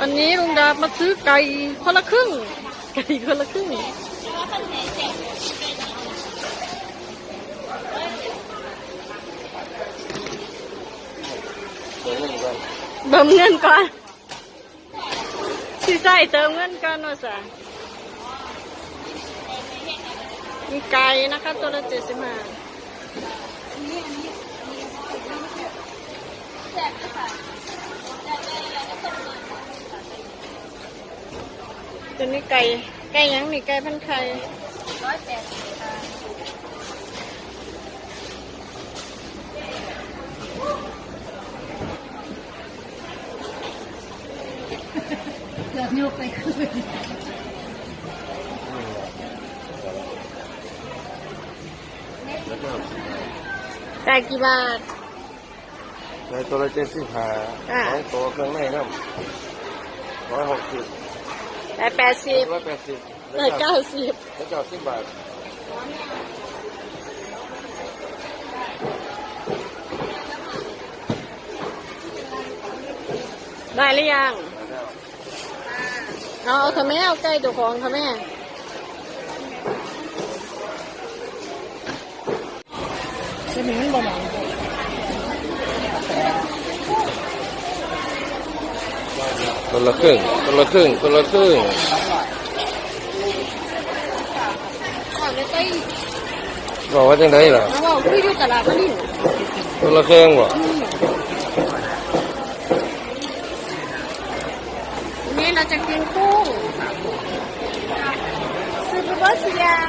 อันนี้ลุงดามาซื้อไก่คนละครึ่ง ไก่คนละครึ่งเบิ่มเงินก่อนสิใส่เติมเงินก่อนว่าซะมีไก่นะคะตัวละเจ็ดสิบห้า ตัวนี้ไก่ไก่หยังนี่ไก่พันไข่ร้อยแปดสิบค่ะเกือบยกไปคืนไก่กี่บาทในตัวละเจ็ดสิบห้าอ่าสองตัวเครื่องในน้ำร้อยหกสิบ ไก่แปดสิบร้อยแปดสิบไก่เก้าสิบแล้วเก้าสิบบาทได้หรือยังเอาเอาเถอะแม่เอาไก่ตัวของเถอะแม่จะถึงบ่หมอง คนละครึ่งคนละครึ่งคนละครึ่งก่อนเลยไก่บอกว่าจังไดล่ะแล้วว่าคืออยู่ตลาดก็นี่คนละครึ่งบ่วันนี้เราจะกินกุ้งซื้อไปเบิร์สิยัง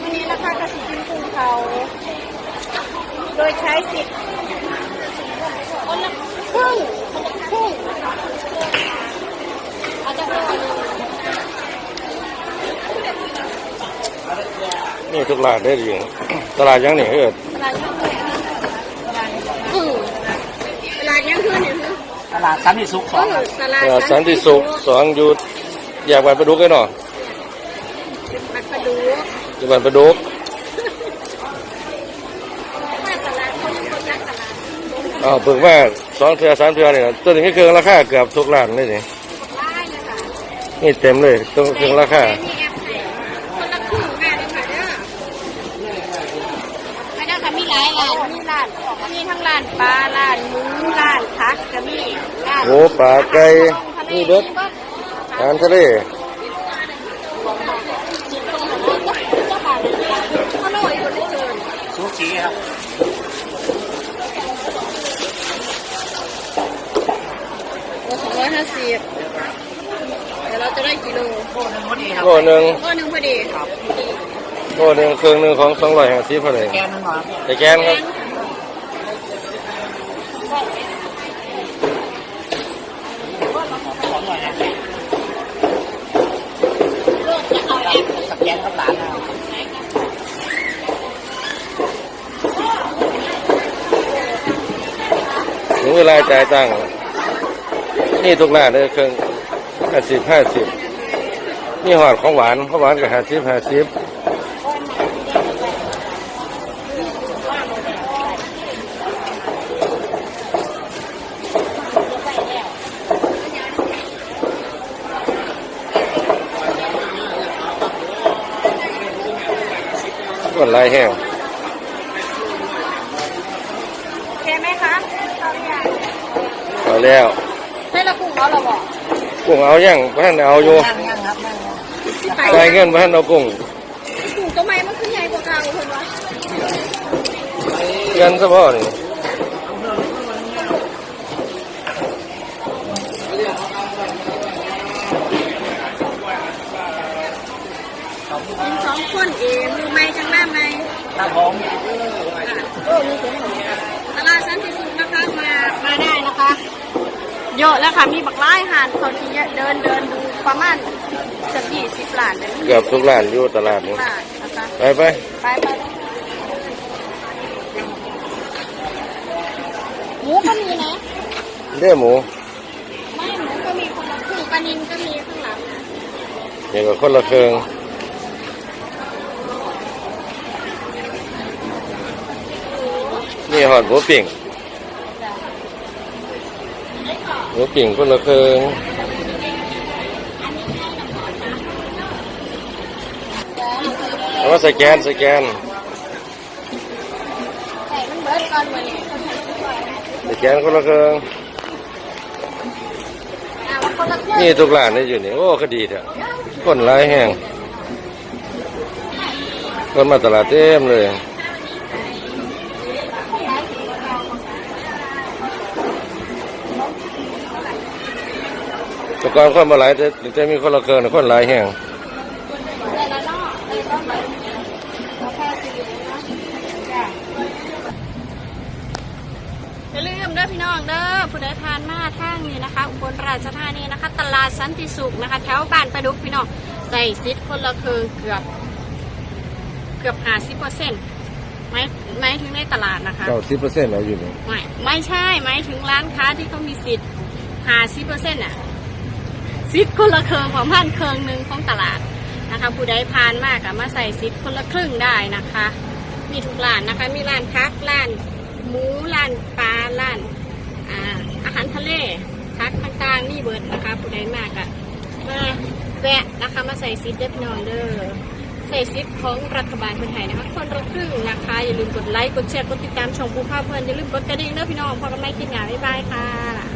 วันนี้ราคากระสิกินกุ้งเขา โดยใช้สิทธิ์คนละครึ่งค นละครึ่งอาจจะเป็นนี่ทุกร้านได้ดีตลาดยังนี่เออตลาดยังคืนอือตลาดยังคืนเนี่ยคือตลาดสันติสุขสเอองอตลาดตลาดสันติสุขสองอยู่อยากไปประดุกกันเนาะปัดประดูอยู่บ้านประดุก มาตลาดเขาอยู่บนยักษ์ตลาด อ้าวเพิ่งมาสองเทือสามเทือนี่ตัวนี้ก็เครื่องราคาเกือบทุกร้านเลยนี่ไล่เลยค่ะนี่เต็มเลยตัวเครื่องราคา มีแอปไหนคนละครึ่งแม่เลยค่ะเด้อไม่ได้ค่ะมีหลายร้านมีร้านมีทั้งร้านปลาร้านหมูร้านผักก็มีร้านหมูปลาไก่นี่เบิด อาหารทะเลเขาโรยคนละเกินสุขีครับ โลสอง ร้อยห้าสิบเดี๋ยวเราจะได้กิโลโคหนึ่งพอดีครับโลหนึ่งก็หนึ่งพอดีโลหนึ่งเครื่องหนึ่งของสองร้อยห้าสิบเท่าไหร่แกนนึงหน่อยแต่แกนครับสองหน่อยนะสแกนกับหลานนะครับถึงเวลาจ่ายตังค์ นี่ทุกร้านเลยเครื่องห้าสิบห้าสิบนี่หอดของหวานของหวานกับห้าสิบห้าสิบส่วนลายแห้งโอเคไหมคะเอาอย่างเอาแล้วให้เรา กุ้งเขาเราบอกกุ้งเอายังพ่ท่านเอาอยู่นั่งยังครับนั่งยังไปจ่ายเงินพ่ท่านเอากุ้งกุ้งตัวใหม่มันคือใหญ่กว่าเก่าเห็นไหมเงินซะพ่อนี่กินสองคนเองดูไหมจังหน้าไหมครับผมโอ้มีเสียงตลาดสันติสุขนะคะมามาได้นะคะ เยอะแล้วค่ะ มีบักไล่หานเขาที่เดินเดินดูประมาณจะยี่สิบล้านเลยเกือบทุกร้านอยู่ตลาดนี้ ล้านนะคะไปไปไปไปหมูก็มีนะเด้อหมูไม่หมูก็มีคนละครึ่งปลานินก็มีข้างหลังนี่ก็คนละเครื่องนี่หอดหมูปิ้ง เหมูปิ่งคนละเครื่งเอาว่าสแกนสแกนสแกนคนละเครื่งนี่ทุกร้านนี่อยู่นี่ โอ้ก็ดีเถอะคนหลายแห้งคนมาตลาดเต็มเลย แต่ก่อนคนมาหลายแต่แต่มีคนละเครื่องน่ะคนหลายแห้งแต่ละนอกแต่ละนอกเราแค่สี่เนาะจ้ะอย่าลืมเด้อพี่น้องเด้อผู้ใดผ่านมาทางนี้นะคะ อุบลราชธานีนะคะ ตลาดสันติสุขนะคะ แถวบ้านประดุกพี่น้องใส่ซิดคนละครึ่งเกือบ เกือบห้าสิบเปอร์เซ็นต์ไม่ไม่ถึงในตลาดนะคะเก้าสิบเปอร์เซ็นต์อะไรอยู่นี่ไม่ไม่ใช่หมายถึงร้านค้าที่เขามีสิทธิ์ห้าสิบเปอร์เซ็นต์อะ สิทธิ์คนละเครื่องของพันเครื่องหนึ่งของตลาดนะคะผู้ใดผ่านมากอะมาใส่สิทธิ์คนละครึ่งได้นะคะ มีทุกร้านนะคะ มีร้านพักร้านหมูร้านปลาร้านอ่าอาหารทะเลพักต่างๆนี่เบิร์ดนะคะ ผู้ใดมากอะมาแวะนะคะมาใส่ซิทธิ์เด็ดนอนเด้อใส่ซิทธิ์ของรัฐบาลคนไทยนะคะคนละครึ่งนะคะ อย่าลืมกดไลค์กดแชร์กดติดตามช่องปูภาพเพื่อนอย่าลืมกดกระดิ่งเด้อพี่น้องพอกันไม่กินงาบ๊ายบายค่ะ